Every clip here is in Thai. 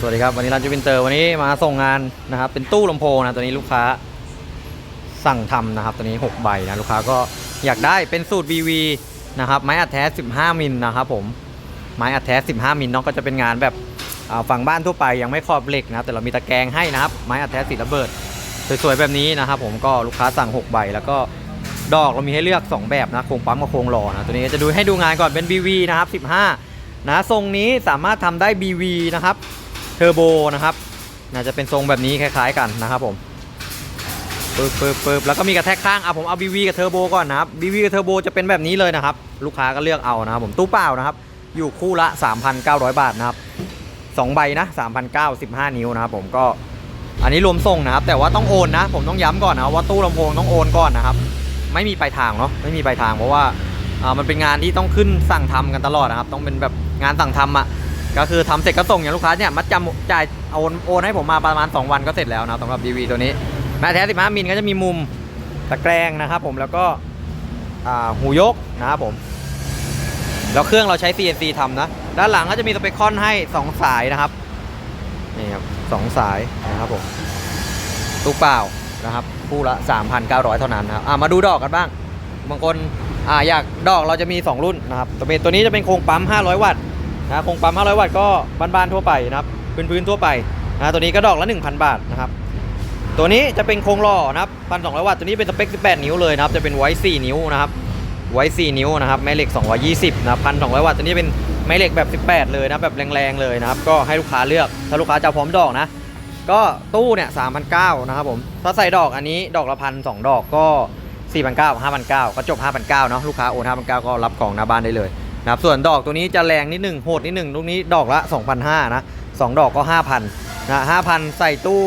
สวัสดีครับวันนี้ร้านจูบินเตอร์วันนี้มาส่งงานนะครับเป็นตู้ลำโพงนะตัวนี้ลูกค้าสั่งทำนะครับตัวนี้ 6 ใบนะลูกค้าก็อยากได้เป็นสูตร BV นะครับไม้อัดแท้ 15 มิลนะครับผมไม้อัดแท้ 15 มิลเนาะก็จะเป็นงานแบบฝั่งบ้านทั่วไปยังไม่ครอบเหล็กนะแต่เรามีตะแกรงให้นะครับไม้อัดแท้สีระเบิดสวยๆแบบนี้นะครับผมก็ลูกค้าสั่ง 6 ใบ แล้วก็ดอกเรามีให้เลือก 2 แบบนะโครงปั๊มกับโครงหล่อนะตัวนี้จะดูให้ดูงานก่อนเป็น BV นะครับ15นะทรงนี้สามารถทำได้ BV นะครับ เทอร์โบนะครับน่าจะเป็นทรงแบบนี้คล้ายๆกันนะครับผมปึ๊บปึ๊บปึ๊บแล้วก็มีกระแทกข้างอะผมเอา BV กับเทอร์โบก่อนนะครับ BV กับเทอร์โบจะเป็นแบบนี้เลยนะครับ ลูกค้าก็เลือกเอานะครับผมตู้เปล่านะครับ อยู่คู่ละ 3,900 บาทนะครับสองใบนะ3,915 นิ้วนะครับผมก็อันนี้รวมส่งนะครับ แต่ว่าต้องโอนนะ ผมต้องย้ำก่อนนะว่าตู้ลำโพงต้องโอนก่อนนะครับ ไม่มีปลายทางเนาะไม่มีปลายทางเพราะว่ามันเป็นงานที่ต้องขึ้นสั่งทำกันตลอดนะครับ ต้องเป็นแบบงานสั่งทำอะ ก็คือทำเสร็จก็ส่งอย่างลูกค้าเนี่ยมัดจำจ่ายโอนโอนให้ผมมาประมาณ 2 วันก็เสร็จแล้วนะสำหรับ DV ตัวนี้แม้แท้15มิลก็จะมีมุมตะแกรงนะครับผมแล้วก็หูยกนะครับผมแล้วเครื่องเราใช้ CNC ทำนะ ด้านหลังก็จะมีสเปคคอนให้ 2 สายนะครับ นี่ครับสองสายนะครับผมตู้เปล่านะครับคู่ละ 3,900 เท่านั้นนะครับมาดูดอกกันบ้าง บางคนออยากดอกเราจะมี 2 รุ่นนะครับตัวเป็นตัวนี้จะเป็นโครงปั๊ม 500 วัตต์ นะโครงปั๊ม 500 วัตต์ก็บ้านๆทั่วไปนะครับพื้นๆทั่วไปนะตัวนี้ก็ดอกละ 1,000 บาทนะครับตัวนี้จะเป็นโครงหล่อนะครับ1,200 วัตต์ตัวนี้เป็นสเปค 18 นิ้วเลยนะครับจะเป็นไว้ 4 นิ้วนะครับไว้ 4 นิ้วนะครับแม่เหล็ก 220นะครับ1,200วัตต์ตัวนี้เป็นแม่เหล็กแบบ 18 เลยนะแบบแรงๆเลยนะครับก็ให้ลูกค้าเลือกถ้าลูกค้าจะพร้อมดอกนะก็ตู้เนี่ย3,900นะครับผมถ้าใส่ดอกอันนี้ดอกละพันสองดอกก็4,900 5,900ก็จบ5,900เนาะลูกค้าโอน5,900ก็รับของหน้าบ้านได้เลย นะครับส่วนดอกตัวนี้จะแรงนิดหนึ่งโหดนิดหนึ่งลูกนี้ดอกละ 2,500นะสองดอกก็ 5,000นะ5,000 ใส่ตู้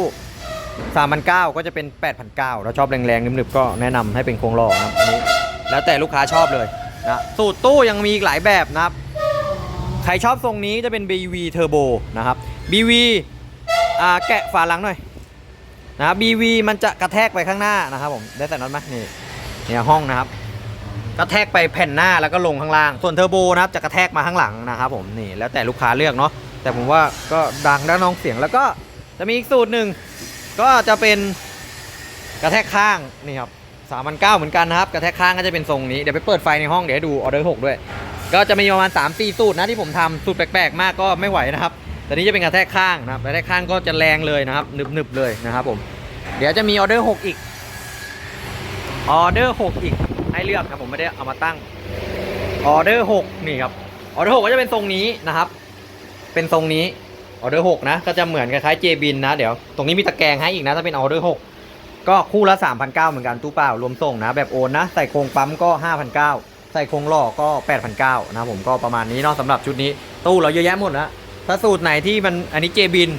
3,900 ก็จะเป็น 8,900แล้วชอบแรงๆนึบๆก็แนะนำให้เป็นโครงหล่อนะครับอันนี้แล้วแต่ลูกค้าชอบเลยนะสูตรตู้ยังมีอีกหลายแบบนะครับ ใครชอบทรงนี้จะเป็น BV Turbo นะครับ BV อ่าแกะฝาหลังหน่อยนะ BV มันจะกระแทกไปข้างหน้านะครับผมได้แต่น็อตไหมนี่เนี่ยห้องนะครับ กระแทกไปแผ่นหน้าแล้วก็ลงข้างล่าง ส่วนเทอร์โบนะครับจะกระแทกมาข้างหลังนะครับผมนี่แล้วแต่ลูกค้าเลือกเนาะแต่ผมว่าก็ดังด้านน้องเสียงแล้วก็จะมีอีกสูตรหนึ่งก็จะเป็นกระแทกข้างนี่ครับสามพันเก้าเหมือนกันนะครับกระแทกข้างก็จะเป็นทรงนี้เดี๋ยวไปเปิดไฟในห้องเดี๋ยวดูออเดอร์หกด้วย ก็จะมีประมาณ3 4สูตรนะที่ผมทำสูตรแปลกๆมากก็ไม่ไหวนะครับแต่นี้จะเป็นกระแทกข้างนะครับกระแทกข้างก็จะแรงเลยนะครับหนึบๆเลยนะครับผมเดี๋ยวจะมีออเดอร์6อีกออเดอร์6อีก ให้เลือกนะผมไม่ได้เอามาตั้งออเดอร์6นี่ครับออเดอร์6ก็จะเป็นทรงนี้นะครับ เป็นทรงนี้ออเดอร์6นะก็จะเหมือนคล้ายๆเจบินนะเดี๋ยวตรงนี้มีตะแกรงให้อีกนะถ้าเป็นออเดอร์6ก็คู่ละ 3,900 เหมือนกันตู้เปล่ารวมส่งนะแบบโอนนะ ใส่โครงปั๊มก็ 5,900 ใส่โครงหล่อก็ 8,900 นะผมก็ประมาณนี้เนาะสำหรับชุดนี้ ตู้เราเยอะแยะหมดนะถ้าสูตรไหนที่มันอันนี้เจบิน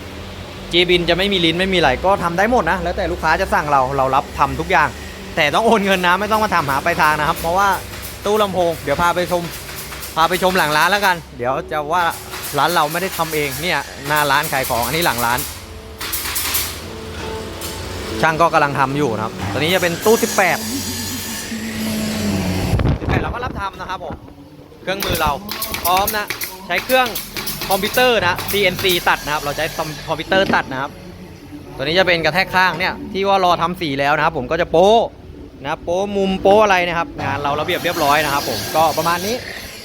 เจบินจะไม่มีลิ้นไม่มีไหลก็ทำได้หมดนะ แล้วแต่ลูกค้าจะสั่งเราเรารับทำทุกอย่าง แต่ต้องโอนเงินนะไม่ต้องมาทำหาปลายทางนะครับ เพราะว่าตู้ลำโพงเดี๋ยวพาไปชม พาไปชมหลังร้านแล้วกัน เดี๋ยวจะว่าร้านเราไม่ได้ทำเองเนี่ยหน้าร้านขายของอันนี้หลังร้าน ช่างก็กำลังทำอยู่นะครับตอนนี้จะเป็นตู้ 18 18เราก็รับทำนะครับผมเครื่องมือเราพร้อมนะใช้เครื่องคอมพิวเตอร์นะ CNC ตัดนะครับ เราใช้คอมพิวเตอร์ตัดนะครับ ตัวนี้จะเป็นกระแทกข้างเนี่ย ที่ว่ารอทำสีแล้วนะครับ ผมก็จะโป๊ะ นะครับโป๊ะมุมโป๊ะอะไรนะครับ งานเราระเบียบเรียบร้อยนะครับผมก็ประมาณนี้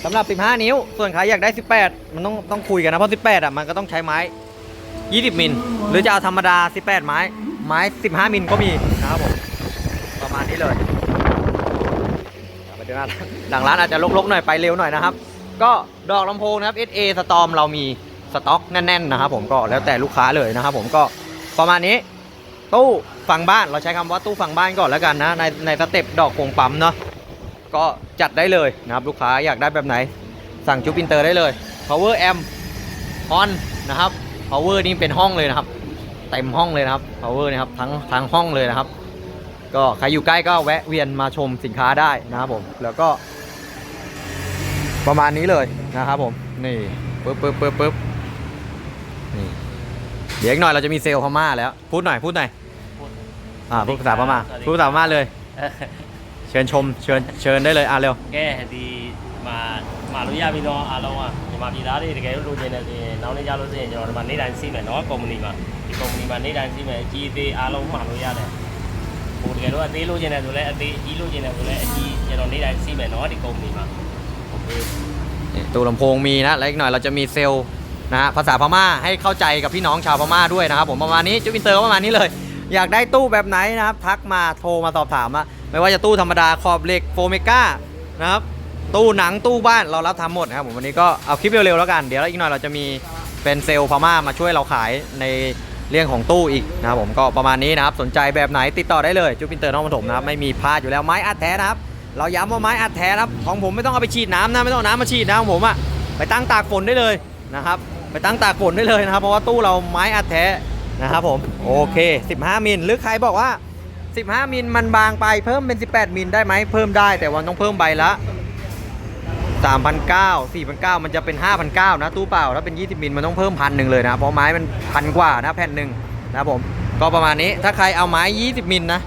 สำหรับ 15 นิ้ว ส่วนใครอยากได้ 18 มันต้องต้องคุยกันนะ เพราะ 18 อะ มันก็ต้องใช้ไม้ 20 มิล หรือจะเอาธรรมดา 18 ไม้ ไม้ 15 มิลก็มีนะครับผม ประมาณนี้เลยไปดูหน้าหลังร้านอาจจะลกๆหน่อยไปเร็วหน่อยนะครับ ก็ดอกลำโพงนะครับ SA Storm เรามีสต็อกแน่นๆนะครับผมก็แล้วแต่ลูกค้าเลยนะครับผมก็ประมาณนี้ตู้ ฝั่งบ้านเราใช้คำว่าตู้ฝั่งบ้านก่อนแล้วกันนะในในสเต็ปดอกโคงปั๊มเนาะก็จัดได้เลยนะครับลูกค้าอยากได้แบบไหน สั่งจูปินเตอร์ได้เลย power amp on นะครับ power นี่เป็นห้องเลยนะครับเต็มห้องเลยนะครับ power นะครับทั้งทั้งห้องเลยนะครับ ก็ใครอยู่ใกล้ก็แวะเวียนมาชมสินค้าได้นะครับผมแล้วก็ ประมาณนี้เลยนะครับผมนี่ปึ๊บปึ๊บปึ๊บปึ๊บนี่เดี๋ยวอีกหน่อยเราจะมีเซลล์พม่าแล้ว พูดหน่อยพูดหน่อย อ่าพูดภาษาพม่าพูดภาษาพม่าเลย เชิญชมเชิญเชิญได้เลยอ่ะเร็ว แกดีมามาลุยาพี่น้องอาเราอ่ะโอ မြန်မာပြည်သားတွေတကယ်လို့လိုချင်တယ်ဆိုရင်နောက်နေ့ကျလို့ဆိုရင်ကျွန်တော်ဒီမှာနေ့တိုင်းစီးမယ်နော်ကုမ္ပဏီမှာဒီကုမ္ပဏီမှာနေ့တိုင်းစီးမယ်အကြီးအသေးအားလုံးမှလို့ရတယ်ဟိုတကယ်လို့အသေးလိုချင်တယ်ဆိုလည်းအသေးအကြီးလိုချင်တယ်ဆိုလည်းအကြီးကျွန်တော်နေ့တိုင်းစီးမယ်နော်ဒီကုမ္ပဏီမှာโอเค นี่ตู้ลำโพงมีนะแล้วอีกหน่อยเราจะมีเซลล์นะฮะภาษาพม่าให้เข้าใจกับพี่น้องชาวพม่าด้วยนะครับผมประมาณนี้จุ๊บอินเตอร์ประมาณนี้เลย อยากได้ตู้แบบไหนนะครับ ทักมาโทรมาสอบถามอะไม่ว่าจะตู้ธรรมดาขอบเหล็กโฟเมก้านะครับตู้หนังตู้บ้านเรารับทำหมดนะครับผมวันนี้ก็เอาคลิปเร็วๆแล้วกัน เดี๋ยวอีกหน่อยเราจะมีเป็นเซลล์พม่ามาช่วยเราขายในเรื่องของตู้อีกนะครับผมก็ประมาณนี้นะครับสนใจแบบไหนติดต่อได้เลยจุ๊บินเตอร์น้องปฐมนะครับไม่มีพลาดอยู่แล้วไม้อัดแท้นะครับเราย้ำว่าไม้อัดแท้นะครับของผมไม่ต้องเอาไปฉีดน้ำนะไม่ต้องน้ำมาฉีดนะของผมอะไปตั้งตากฝนได้เลยนะครับไปตั้งตากฝนได้เลยนะครับเพราะว่าตู้เราไม้อัดแท้ นะครับผมโอเค 15 มิลหรือใครบอกว่า 15 มิลมันบางไปเพิ่มเป็น 18 มิลได้ไหมเพิ่มได้แต่วันต้องเพิ่มใบละ3,900 4,900 มันจะเป็น 5,900 นะตู้เปล่าถ้าเป็น 20 มิลมันต้องเพิ่มพันหนึ่งเลยนะเพราะไม้มันพันกว่านะแผ่นหนึ่งนะครับผมก็ประมาณนี้ถ้าใครเอาไม้ 20 มิลนะ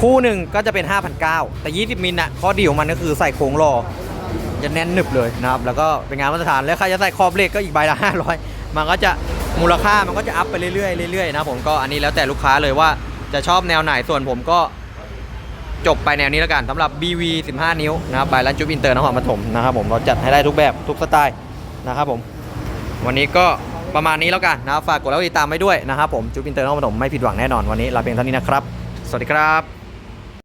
คู่หนึ่งก็จะเป็น 5,900 แต่ 20 มิลน่ะข้อดีของมันก็คือใส่โครงรอจะแน่นหนึบเลยนะครับแล้วก็เป็นงานมาตรฐานแล้วใครจะใส่คอบเหล็กก็อีกใบละ 500 มันก็จะ มูลค่ามันก็จะอัพไปเรื่อยๆเรื่อยๆนะผมก็อันนี้แล้วแต่ลูกค้าเลยว่าจะชอบแนวไหนส่วนผมก็จบไปแนวนี้แล้วกันสำหรับ BV 15 นิ้วนะครับใบลันจุบอินเตอร์นครปฐมนะครับผมเราจัดให้ได้ทุกแบบทุกสไตล์นะครับผม วันนี้ก็ประมาณนี้แล้วกันนะฝากกดไลค์ติดตามไว้ด้วยนะครับผมจุบอินเตอร์นครปฐมไม่ผิดหวังแน่นอนวันนี้ลาเพียงเท่านี้นะครับ สวัสดีครับ